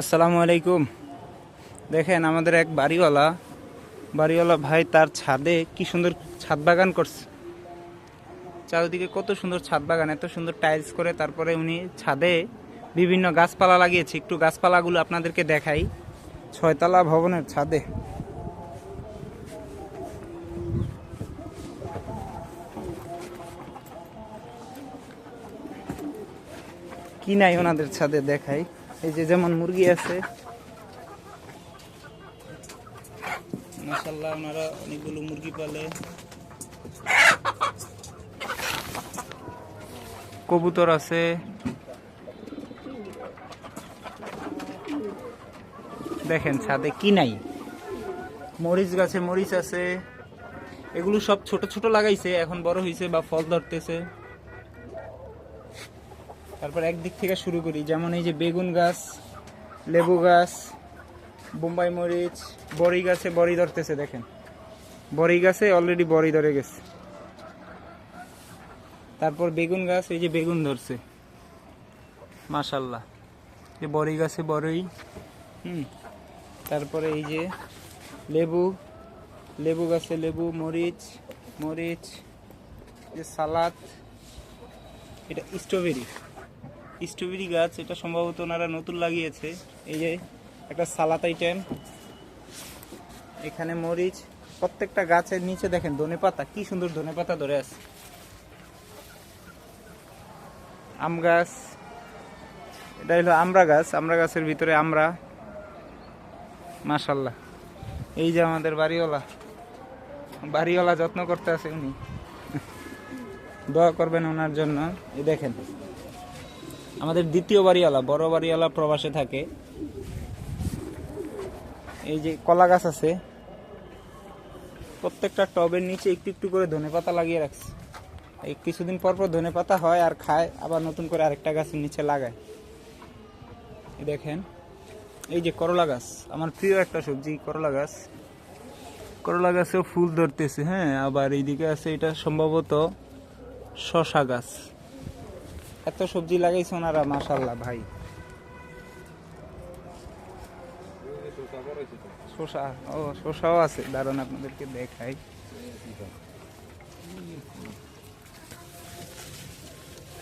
আসসালামু আলাইকুম। দেখেন আমাদের এক বাড়িওয়ালা বাড়িওয়ালা ভাই তার ছাদে কি সুন্দর ছাদ বাগান করছে। চারিদিকে কত সুন্দর ছাদ বাগান, এত সুন্দর টাইলস করে তারপরে উনি ছাদে বিভিন্ন গাছপালা লাগিয়েছে। একটু গাছপালাগুলো আপনাদেরকে দেখাই। ছয়তলা ভবনের ছাদে। কি নাই ওনাদের ছাদে দেখাই। এই যে যেমন মুরগি আছে। মাসাল্লাহ ওনারা অনেকগুলো মুরগি পালে। কবুতর আছে। দেখেন ছাদে কি নাই। মরিচ গাছে মরিচ আছে। এগুলো সব ছোট ছোট লাগাইছে এখন বড় হয়েছে বা ফল ধরতেছে। তারপর একদিক থেকে শুরু করি, যেমন এই যে বেগুন গাছ, লেবু গাছ, বোম্বাই মরিচ, বড়ি গাছে বড়ি ধরতেছে দেখেন। বড়ি গাছে অলরেডি বড়ি ধরে গেছে। তারপর বেগুন গাছ, এই যে বেগুন ধরছে। মাশাল্লাহ যে বড়ি গাছে বড়ই হুম। তারপরে এই যে লেবু লেবু গাছে লেবু, মরিচ মরিচ যে সালাদ, এটা স্ট্রবেরি স্ট্রবেরি গাছ, এটা সম্ভবত ওনারা নতুন লাগিয়েছে। এই যে একটা সালাদ আইটেম এখানে মরিচ, প্রত্যেকটা গাছের নিচে দেখেন ধনে পাতা, কি সুন্দর ধনে পাতা ধরে আছে। আম গাছ, এটা হলো আমরা গাছ আমরা গাছের ভিতরে আমরা মাশাল্লাহ এই যে আমাদের বাড়িওয়ালা। বাড়িওয়ালা যত্ন করতে আছে উনি। দোয়া করবেন ওনার জন্য। এই দেখেন আমাদের দ্বিতীয় বাড়িওয়ালা, বড় বাড়িওয়ালা প্রবাসে থাকে। এই যে কলা গাছ আছে, প্রত্যেকটা টবের নিচে একটু একটু করে ধনে পাতা লাগিয়ে রাখছে। এই কিছুদিন পর পর ধনে পাতা হয় আর খায়, আবার নতুন করে আরেকটা গাছের নিচে লাগায়। দেখেন, এই যে করলা গাছ, আমার প্রিয় একটা সবজি করলা গাছ। করলা গাছেও ফুল ধরতেছে হ্যাঁ আবার এইদিকে আছে এটা সম্ভবত শশা গাছ। এত সবজি লাগাইছে ওনারা মাশাল্লাহ ভাই। শশা ও শশাও আছে দাঁড়ান আপনাদেরকে দেখাই।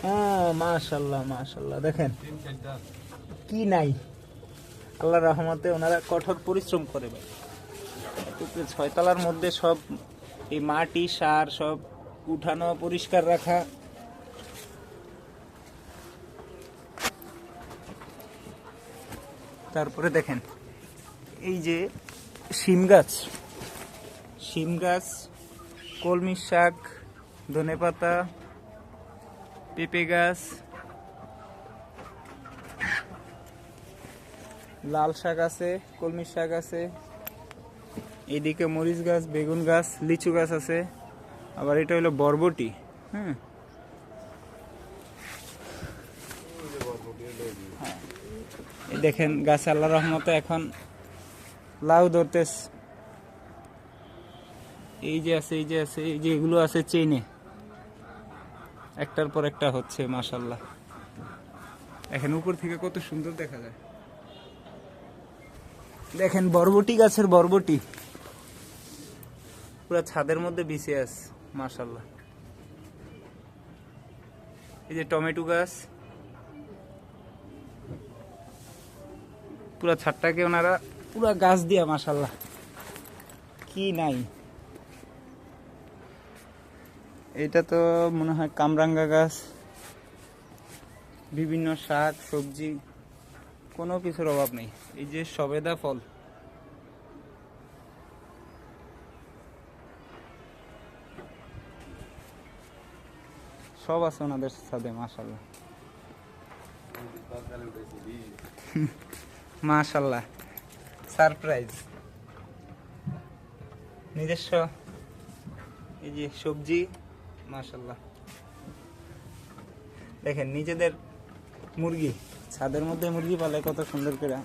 হ্যাঁ মাশাল্লাহ মাশাল্লাহ দেখেন। কি নাই। আল্লাহ রহমতে ওনারা কঠোর পরিশ্রম করে, ভাই। ছয়তলার মধ্যে সব এই মাটি, সার সব উঠানো, পরিষ্কার রাখা তারপরে দেখেন, এই যে শিম গাছ শিম গাছ, কলমি শাক ধনেপাতা পেঁপে গাছ, লাল শাক আছে, কলমি শাক আছে এইদিকে মরিচ গাছ, বেগুন গাছ, লিচু গাছ আছে, আবার এটা হলো বরবটি হ্যাঁ। এই দেখেন গাছ আল্লাহ রহমতে এখন লাউ ধরতেস এই যে আছে, এই যে আছে, এই যে এগুলো আছে চেইনে একটার পর একটা হচ্ছে মাশাল্লাহ এখন উপর থেকে কত সুন্দর দেখা যায়। দেখেন বরবটি গাছের বরবটি। পুরো ছাদের মধ্যে বিছিয়ে আছে মাশাল্লাহ এই যে টমেটো গাছ। পুরো ছাদটাকে ওনারা পুরো গাছ দিয়া মাশাল্লাহ কি নাই। এটা তো মনে হয় কামরাঙ্গা গাছ। বিভিন্ন শাক সবজি কোনো কিছুর অভাব নেই। এই যে সবেদা ফল। সব আছে ওনাদের সাথে মাশাল্লাহ মাশাল্লাহ সারপ্রাইজ। নিজস্ব এই যে সবজি মাশাল্লাহ দেখেন, নিজেদের মুরগি, ছাদের মধ্যে মুরগি পালে কত সুন্দর করে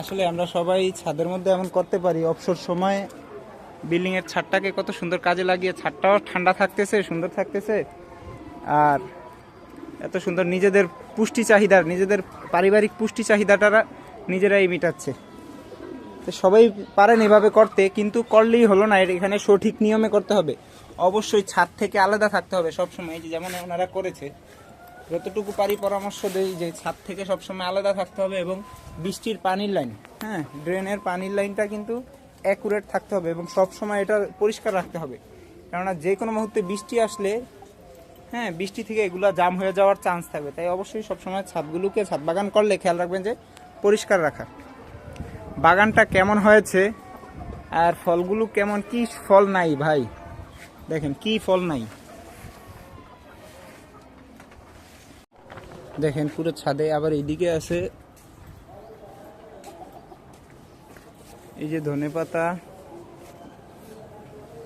আসলে আমরা সবাই ছাদের মধ্যে এমন করতে পারি, অবসর সময়ে বিল্ডিং এর ছাদটাকে কত সুন্দর কাজে লাগিয়ে, ছাদটাও ঠান্ডা থাকতেছে, সুন্দর থাকতেছে। আর এত সুন্দর নিজেদের পুষ্টি চাহিদার, নিজেদের পারিবারিক পুষ্টি চাহিদাটা নিজেরাই মেটাচ্ছে। তো সবাই পারেন এভাবে করতে, কিন্তু করলেই হলো না, এখানে সঠিক নিয়মে করতে হবে। অবশ্যই ছাদ থেকে আলাদা থাকতে হবে সবসময় যেমন ওনারা করেছে। যতটুকু পারি পরামর্শ দেই যে ছাদ থেকে সবসময় আলাদা থাকতে হবে এবং বৃষ্টির পানির লাইন হ্যাঁ ড্রেনের পানির লাইনটা কিন্তু অ্যাকুরেট থাকতে হবে এবং সবসময় এটা পরিষ্কার রাখতে হবে। কেননা যে কোনো মুহূর্তে বৃষ্টি আসলে হ্যাঁ বৃষ্টি থেকে এগুলো জাম হয়ে যাওয়ার চান্স থাকবে তাই অবশ্যই সবসময় ছাদগুলোকে, ছাদ বাগান করলে খেয়াল রাখবেন যে পরিষ্কার রাখা। বাগানটা কেমন হয়েছে আর ফলগুলো কেমন? কি ফল নাই ভাই? দেখেন, কি ফল নাই। দেখেন, পুরো ছাদে আবার এইদিকে আছে। এই যে ধনেপাতা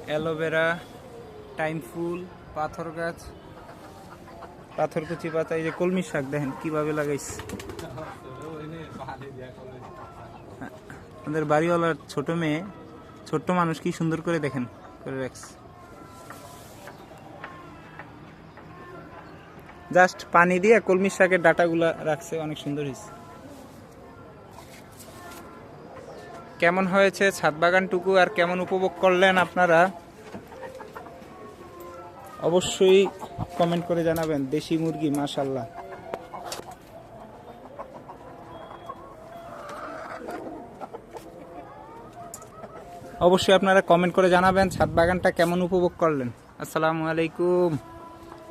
অ্যালোভেরা, টাইম ফুল, পাথর গাছ পাথরকুচি পাতা, এই যে কলমি শাক, দেখেন কীভাবে লাগাইছে। আমাদের বাড়িওয়ালার ছোট মেয়ে, ছোট্ট মানুষ কি সুন্দর করে দেখেন, করে রাখছে। জাস্ট পানি দিয়ে কলমি শাকের ডাটাগুলা রাখছে, অনেক সুন্দর হয়েছে। কেমন হয়েছে ছাদ বাগানটুকু আর কেমন উপভোগ করলেন আপনারা? অবশ্যই কমেন্ট করে জানাবেন, দেশি মুরগি মাশাল্লাহ অবশ্যই আপনারা কমেন্ট করে জানাবেন, ছাদ বাগানটা কেমন উপভোগ করলেন। আসসালামু আলাইকুম।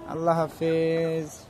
আল্লাহ হাফেজ।